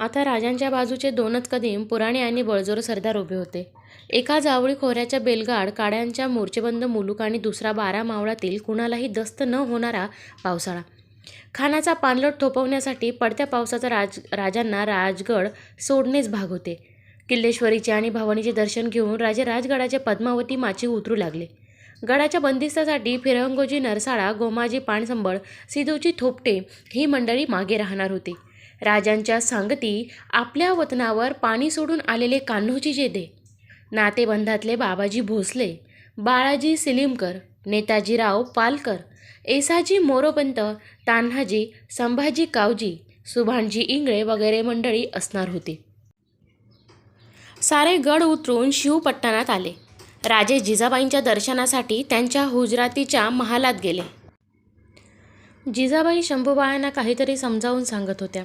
आता राजांच्या बाजूचे दोनच कदीम पुराणे आणि बळजोर सरदार उभे होते. एका जावळी खोऱ्याच्या बेलगाड काड्यांच्या मोर्चेबंद मुलूक आणि दुसरा बारा मावळातील कुणालाही दस्त न होणारा पावसाळा. खानाचा पाणलोट थोपवण्यासाठी पडत्या पावसाचा राज राजांना राजगड सोडणेच भाग होते. किल्लेश्वरीचे आणि भवानीचे दर्शन घेऊन राजे राजगडाच्या पद्मावती माची उतरू लागले. गडाच्या बंदिस्तासाठी फिरंगोजी नरसाळा, गोमाजी पाणसंबळ, सिधोजी थोपटे ही मंडळी मागे राहणार होती. राजांच्या सांगती आपल्या वतनावर पाणी सोडून आलेले कान्होजी जेदे नातेबंधातले बाबाजी भोसले, बाळाजी सिलीमकर, नेताजीराव पालकर, एसाजी मोरोपंत, तान्हाजी, संभाजी कावजी, सुभाणजी इंगळे वगैरे मंडळी असणार होती. सारे गड उतरून शिवपट्टणात आले. राजे जिजाबाईंच्या दर्शनासाठी त्यांच्या हुजरातीच्या महालात गेले. जिजाबाई शंभूबाळांना काहीतरी समजावून सांगत होत्या.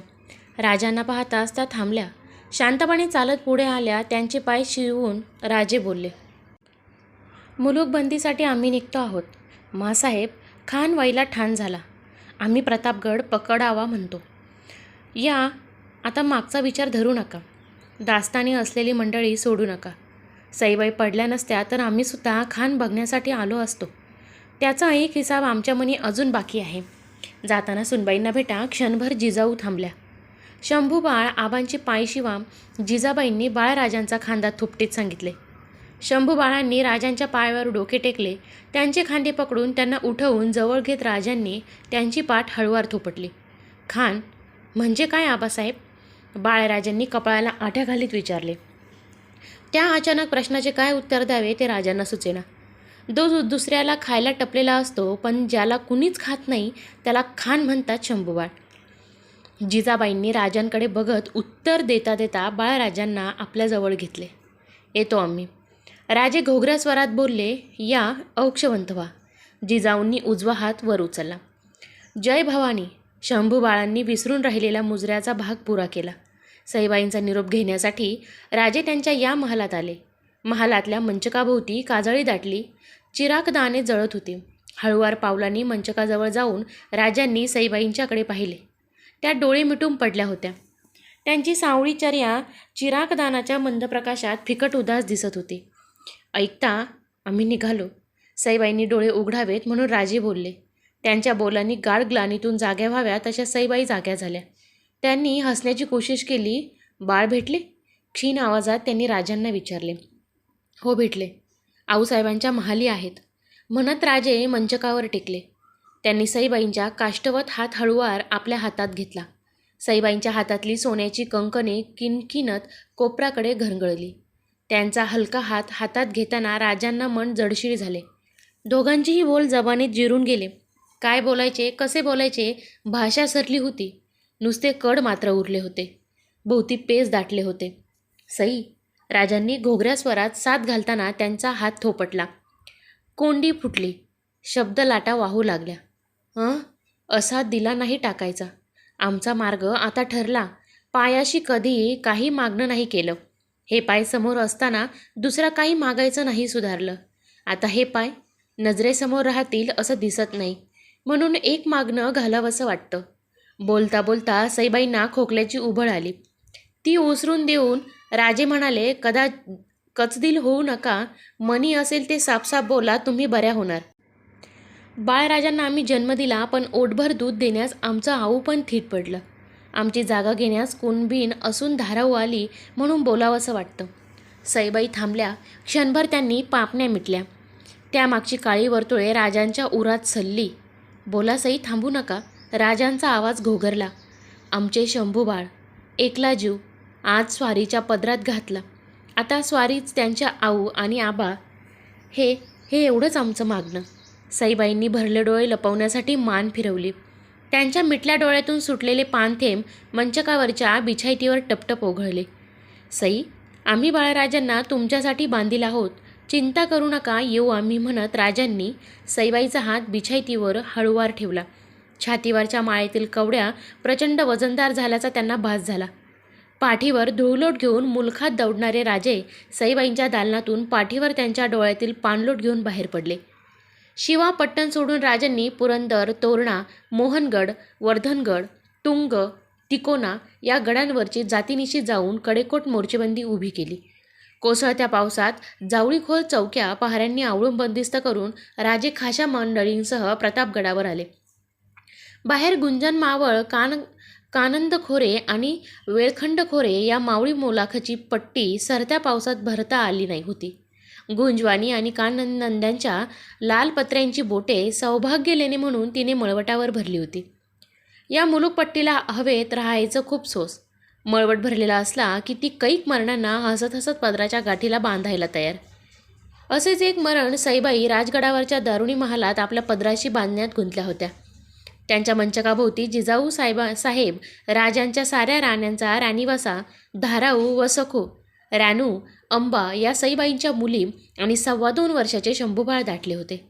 राजांना पाहताच त्या थांबल्या. शांतपणे चालत पुढे आल्या. त्यांचे पाय शिवून राजे बोलले. मुलूकबंदीसाठी आम्ही निघतो आहोत. मासाहेब खान वाईला ठाण झाला. आम्ही प्रतापगड पकडावा म्हणतो. या आता मागचा विचार धरू नका. दास्तानी असलेली मंडळी सोडू नका. सईबाई पडल्या नसत्या तर आम्हीसुद्धा खान बघण्यासाठी आलो असतो. त्याचा एक हिसाब आमच्या मनी अजून बाकी आहे. जाताना सुनबाईंना भेटा. क्षणभर जिजाऊ थांबल्या. शंभूबाळ बाळ आबांची पायशिवा जिजाबाईंनी बाळराजांचा खांदा थोपटीत सांगितले. शंभूबाळांनी राजांच्या पायावर डोके टेकले. त्यांचे खांदे पकडून त्यांना उठवून जवळ घेत राजांनी त्यांची पाठ हळूवार थोपटली. खान म्हणजे काय आबासाहेब? बाळराजांनी कपाळाला आठ्या घालीत विचारले. त्या अचानक प्रश्नाचे काय उत्तर द्यावे ते राजांना सुचेना. जो दुसऱ्याला खायला टपलेला असतो पण ज्याला कुणीच खात नाही त्याला खान म्हणतात शंभूबाळ. जिजाबाईंनी राजांकडे बघत उत्तर देता देता बाळराजांना आपल्याजवळ घेतले. येतो आम्ही. राजे घोगऱ्या स्वरात बोलले. या औक्षवंत व्हा. जिजाऊंनी उजवा हात वर उचलला. जय भवानी. शंभू बाळांनी विसरून राहिलेला मुजऱ्याचा भाग पुरा केला. सईबाईंचा निरोप घेण्यासाठी राजे त्यांच्या या महालात आले. महालातल्या मंचकाभोवती काजळी दाटली. चिरागदाने जळत होती. हळूवार पावलांनी मंचकाजवळ जाऊन राजांनी सईबाईंच्याकडे पाहिले. त्या डोळे मिटून पडल्या होत्या. त्यांची सावळीचर्या चिरागदानाच्या मंद प्रकाशात फिकट उदास दिसत होती. ऐकता आम्ही निघालो. सईबाईंनी डोळे उघडावेत म्हणून राजे बोलले. त्यांच्या बोलांनी गाढ ग्लानीतून जाग्या व्हाव्या अशा सईबाई जाग्या झाल्या. त्यांनी हसण्याची कोशिश केली. बाळ भेटले? क्षीण आवाजात त्यांनी राजांना विचारले. हो भेटले. आऊसाहेबांच्या महाली आहेत. म्हणत राजे मंचकावर टेकले. त्यांनी सईबाईंच्या काष्ठवत हात हळूवार आपल्या हातात घेतला. सईबाईंच्या हातातली सोन्याची कंकणे किनकिनत कोपराकडे घरंगळली. त्यांचा हलका हात हातात घेताना राजांना मन जडशीर झाले. दोघांचीही बोल जबानीत जिरून गेले. काय बोलायचे, कसे बोलायचे भाषा सरली होती. नुसते कड मात्र उरले होते. भोवती पेज दाटले होते. सई, राजांनी घोगऱ्या स्वरात साथ घालताना त्यांचा हात थोपटला. कोंडी फुटली. शब्दलाटा वाहू लागल्या. हं असा दिला नाही टाकायचा. आमचा मार्ग आता ठरला. पायाशी कधी काही मागणं नाही केलं. हे पाय समोर असताना दुसरा काही मागायचं नाही सुधारलं. आता हे पाय नजरेसमोर राहतील असं दिसत नाही म्हणून एक मागणं घालावंसं वाटतं. बोलता बोलता सईबाईंना खोकल्याची उभळ आली. ती ओसरून देऊन राजे म्हणाले कदा कचदिल होऊ नका. मनी असेल ते साफसाफ बोला तुम्ही बऱ्या होणार. बाळराजांना आम्ही जन्म दिला पण ओटभर दूध देण्यास आमचं आऊ पण थीट पडलं. आमची जागा घेण्यास कुणबीण असून धाराऊ आली म्हणून बोलावंसं वाटतं. सईबाई थांबल्या. क्षणभर त्यांनी पापण्या मिटल्या. त्यामागची काळी वर्तुळे राजांच्या उरात सल्ली बोला सई थांबू नका. राजांचा आवाज घोगरला. आमचे शंभूबाळ. एकला जीव. आज स्वारीच्या पदरात घातला. आता स्वारीच त्यांच्या आऊ आणि आबा. हे हे एवढंच आमचं मागणं. सईबाईंनी भरले डोळे लपवण्यासाठी मान फिरवली. त्यांच्या मिटल्या डोळ्यातून सुटलेले पानथेंब मंचकावरच्या बिछाईतीवर टपटप ओघळले. सई, आम्ही बाळराजांना तुमच्यासाठी बांधील आहोत. चिंता करू नका येऊ आम्ही म्हणत राजांनी सईबाईचा हात बिछाईतीवर हळूवार ठेवला. छातीवरच्या माळेतील कवड्या प्रचंड वजनदार झाल्याचा त्यांना भास झाला. पाठीवर धुळलोट घेऊन मुलखात दौडणारे राजे सईबाईंच्या दालनातून पाठीवर त्यांच्या डोळ्यातील पाणलोट घेऊन बाहेर पडले. शिवा पट्टण सोडून राजांनी पुरंदर, तोरणा, मोहनगड, वर्धनगड, तुंग, तिकोना या गडांवरची जातीनिशी जाऊन कडेकोट मोर्चेबंदी उभी केली. कोसळत्या पावसात जावळीखोर चौक्या पहाऱ्यांनी आवळून बंदिस्त करून राजे खाशा मंडळींसह प्रतापगडावर आले. बाहेर गुंजन मावळ कान कानंद खोरे आणि वेळखंड खोरे या मावळी मोलाखाची पट्टी सरत्या पावसात भरता आली नाही होती. गुंजवानी आणि कानंद्यांच्या लाल पत्र्यांची बोटे सौभाग्य लेणे म्हणून तिने मळवटावर भरली होती. या मुलुकपट्टीला हवेत राहायचं खूप सोस. मळवट भरलेला असला की ती कैक मरणांना हसत हसत पदराच्या गाठीला बांधायला तयार. असेच एक मरण सईबाई राजगडावरच्या दारुणी महालात आपल्या पदराशी बांधण्यात गुंतल्या होत्या. त्यांच्या मंचकाभोवती जिजाऊ साहेबा साहेब राजांच्या साऱ्या राण्यांचा राणीवासा धाराऊ व सखू रानू अंबा या सईबाईंच्या मुली आणि सव्वा दोन वर्षाचे शंभूबाळ दाटले होते.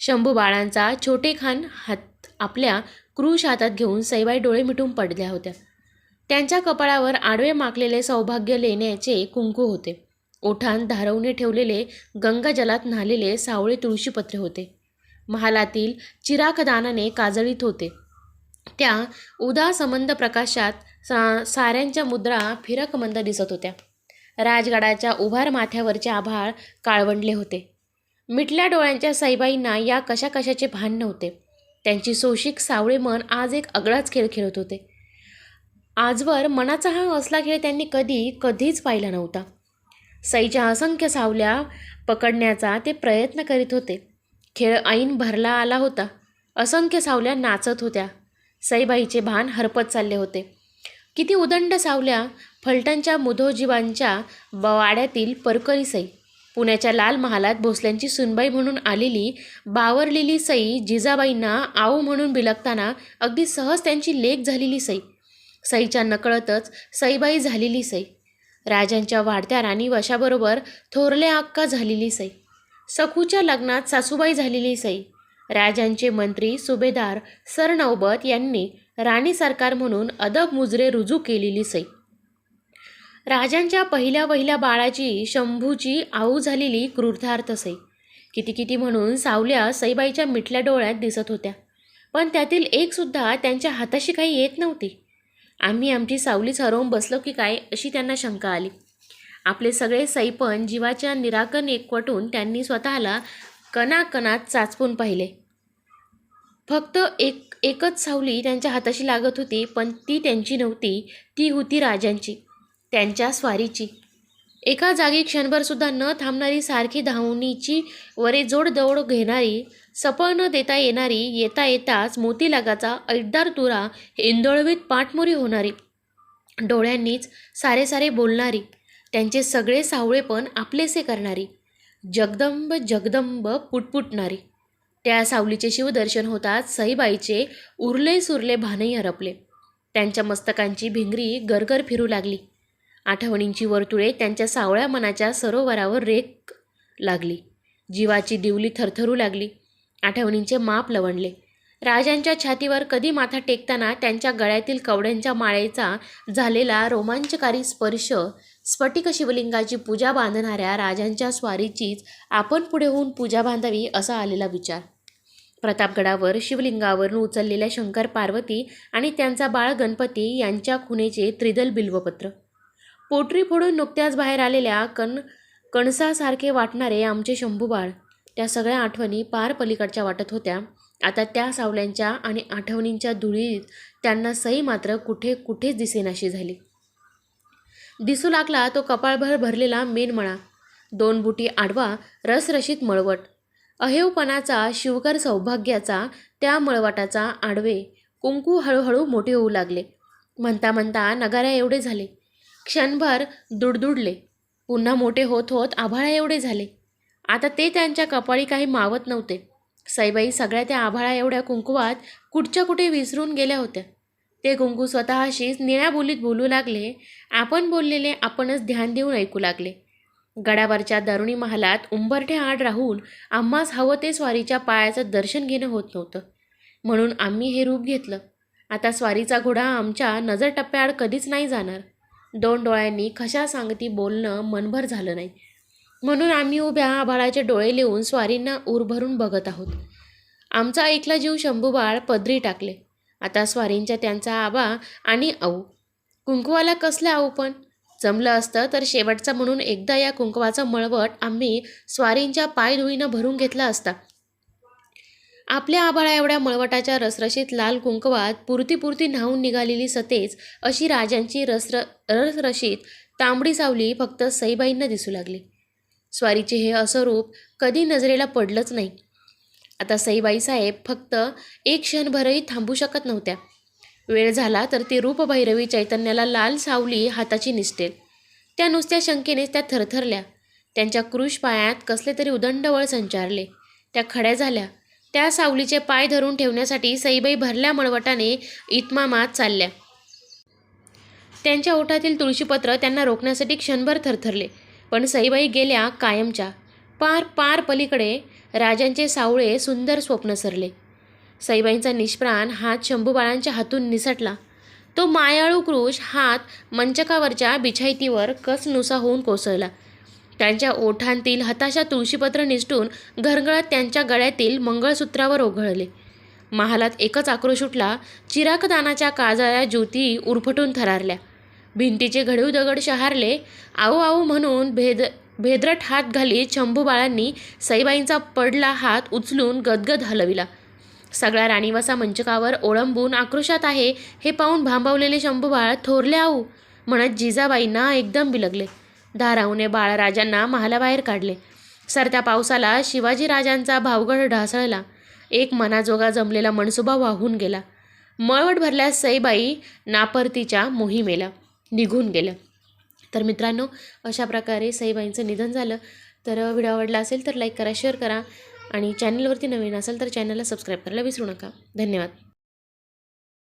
शंभूबाळांचा छोटे खान हात आपल्या क्रूश हातात घेऊन सईबाई डोळे मिटून पडल्या होत्या. त्यांच्या कपाळावर आडवे माकलेले सौभाग्य लेण्याचे कुंकू होते. ओठान धारवणे ठेवलेले गंगाजलात न्हालेले सावळे तुळशीपत्रे होते. महालातील चिराकदानाने काजळीत होते. त्या उदासमंद प्रकाशात सा साऱ्यांच्या मुद्रा फिरकमंद दिसत होत्या. राजगडाच्या उभार माथ्यावरचे आभाळ काळवंडले होते. मिटल्या डोळ्यांच्या साईबाईंना या कशा कशाचे भान नव्हते. त्यांची सोशिक सावळे मन आज एक अगळाच खेळ खेळत होते. आजवर मनाचा हा असला खेळ त्यांनी कधी कधीच पाहिला नव्हता. सईच्या असंख्य सावल्या पकडण्याचा ते प्रयत्न करीत होते. खेळ ऐन भरला आला होता. असंख्य सावल्या नाचत होत्या. सईबाईचे भान हरपत चालले होते. किती उदंड सावल्या फलटणच्या मुधोजीवांच्या वाड्यातील परकरी सई. पुण्याच्या लाल महालात भोसल्यांची सुनबाई म्हणून आलेली बावरलेली सई जिजाबाईंना आऊ म्हणून बिलगताना अगदी सहज त्यांची लेक झालेली सई. सईच्या नकळतच सईबाई झालेली सई. राजांच्या वाढत्या राणी वशाबरोबर थोरल्या अक्का झालेली सई. सखूच्या लग्नात सासूबाई झालेली सई. राजांचे मंत्री सुभेदार सरनौबत यांनी राणी सरकार म्हणून अदब मुजरे रुजू केलेली सई. राजांच्या पहिल्या पहिल्या बाळाची शंभूची आऊ झालेली क्रूरधार्थ सई किती किती म्हणून सावल्या सईबाईच्या मिठल्या डोळ्यात दिसत होत्या. पण त्यातील एकसुद्धा त्यांच्या हाताशी काही येत नव्हती. आम्ही आमची सावलीच हरवून बसलो की काय अशी त्यांना शंका आली. आपले सगळे सैपण जीवाच्या निराकन एकवटून त्यांनी स्वतःला कणाकणात चाचपून पाहिले. फक्त एक एकच सावली त्यांच्या हाताशी लागत होती पण ती त्यांची नव्हती. ती होती राजांची. त्यांच्या स्वारीची. एका जागी क्षणभरसुद्धा न थांबणारी सारखी धावणीची वरे जोड दौड घेणारी सपळ न देता येणारी येता येताच मोतीलागाचा ऐटदार तुरा इंदोळवीत पाठमोरी होणारी. डोळ्यांनीच सारे सारे बोलणारी त्यांचे सगळे सावळेपण आपलेसे करणारी जगदंब जगदंब पुटपुटणारी. त्या सावलीचे शिवदर्शन होताच सईबाईचे उरले सुरले भानही हरपले. त्यांच्या मस्तकांची भिंगरी गरगर फिरू लागली. आठवणींची वर्तुळे त्यांच्या सावळ्या मनाच्या सरोवरावर रेख लागली. जीवाची दिवली थरथरू लागली. आठवणींचे माप लवणले. राजांच्या छातीवर कधी माथा टेकताना त्यांच्या गळ्यातील कवड्यांच्या माळेचा झालेला रोमांचकारी स्पर्श स्फटिक शिवलिंगाची पूजा बांधणाऱ्या राजांच्या स्वारीचीच आपण पुढे होऊन पूजा बांधावी असा आलेला विचार. प्रतापगडावर शिवलिंगावरून उचललेल्या शंकर पार्वती आणि त्यांचा बाळ गणपती यांच्या खुनेचे त्रिदल बिल्वपत्र. पोटरी फोडून नुकत्याच बाहेर आलेल्या कण कणसासारखे वाटणारे आमचे शंभूबाळ त्या सगळ्या आठवणी पार पलीकडच्या वाटत होत्या. आता त्या सावल्यांच्या आणि आठवणींच्या धुळीत त्यांना सई मात्र कुठे कुठेच दिसेनाशी झाली. दिसू लागला तो कपाळभर भरलेला मेनमळा दोन बुटी आडवा रसरशीत मळवट. अहेवपणाचा शिवकर सौभाग्याचा त्या मळवटाचा आडवे कुंकू हळूहळू मोठे होऊ लागले. म्हणता म्हणता नगाऱ्या एवढे झाले. क्षणभर दुडदुडले. पुन्हा मोठे होत होत आभाळा एवढे झाले. आता ते त्यांच्या कपाळी काही मावत नव्हते. साईबाई सगळ्या त्या आभाळा एवढ्या कुंकुवात कुठच्या कुठे विसरून गेल्या होत्या. ते कुंकू स्वतःशीच निळ्या बोलीत बोलू लागले. आपण बोललेले आपणच ध्यान देऊन ऐकू लागले. गडावरच्या दारुणी महालात उंबरठे आड राहून आम्हास हवं ते स्वारीच्या पायाचं दर्शन घेणं होत नव्हतं. म्हणून आम्ही हे रूप घेतलं. आता स्वारीचा घोडा आमच्या नजर टप्प्याआड कधीच नाही जाणार. दोन डोळ्यांनी खशा सांगती बोलणं मनभर झालं नाही. म्हणून आम्ही उभ्या आभाळाचे डोळे लिहून स्वारींना उरभरून बघत आहोत. आमचा ऐकला जीव शंभूबाळ पदरी टाकले. आता स्वारींच्या त्यांचा आबा आणि आऊ. कुंकुवाला कसलं आऊ पण? जमलं असतं तर शेवटचा म्हणून एकदा या कुंकवाचा मळवट आम्ही स्वारींच्या पायधुळीनं भरून घेतला असता. आपल्या आबाळा एवढ्या मळवटाच्या रसरशीत लाल कुंकवात पुरती पुरती न्हावून निघालेली सतेज अशी राजांची रसर रसरशीत तांबडी सावली फक्त सईबाईंना दिसू लागली. स्वारीचे हे असं रूप कधी नजरेला पडलंच नाही. आता सईबाई साहेब फक्त एक क्षणभरही थांबू शकत नव्हत्या. वेळ झाला तर ती रूपभैरवी चैतन्याला लाल सावली हाताची निसटेल. त्या नुसत्या शंकेनेच त्या थरथरल्या. त्यांच्या क्रुश पायात कसले तरी उदंडवळ संचारले. त्या खड्या झाल्या. त्या सावलीचे पाय धरून ठेवण्यासाठी सईबाई भरल्या मळवटाने इतमामात चालल्या. त्यांच्या ओठातील तुळशीपत्र त्यांना रोखण्यासाठी क्षणभर थरथरले. पण सईबाई गेल्या कायमच्या. पार पार पलीकडे राजांचे सावळे सुंदर स्वप्न सरले. सईबाईंचा निष्प्राण हात शंभूबाळांच्या हातून निसटला. तो मायाळू क्रूश हात मंचकावरच्या बिछाईतीवर कसनुसा होऊन कोसळला. त्यांच्या ओठांतील हताशा तुळशीपत्र निसटून घरगळत त्यांच्या गळ्यातील मंगळसूत्रावर ओघळले. महालात एकच आक्रोश उठला चिराकदानाच्या काजाळ्या ज्योती उरफटून थरारल्या. भिंतीचे घडीव दगड शहारले आऊ आऊ म्हणून भेद भेदरट हात घालीत शंभूबाळांनी सईबाईंचा पडला हात उचलून गदगद हलविला. सगळ्या राणीवासा मंचकावर ओळंबून आक्रोशात आहे हे पाहून भांबवलेले शंभूबाळ थोरले आऊ म्हणत जिजाबाईंना एकदम बिलगले. धाराऊने बाळराजांना महालाबाहेर काढले. सरत्या पावसाला शिवाजीराजांचा भावगड ढासळला. एक मनाजोगा जमलेला मनसुबा वाहून गेला. मळवट भरल्यास सईबाई नापरतीच्या मोहिमेला निघून गेलं तर मित्रांनो अशा प्रकारे सईबाईंचं निधन झालं. तर व्हिडिओ आवडला असेल तर लाईक करा शेअर करा आणि चॅनलवरती नवीन असेल तर चॅनलला सबस्क्राईब करायला विसरू नका. धन्यवाद.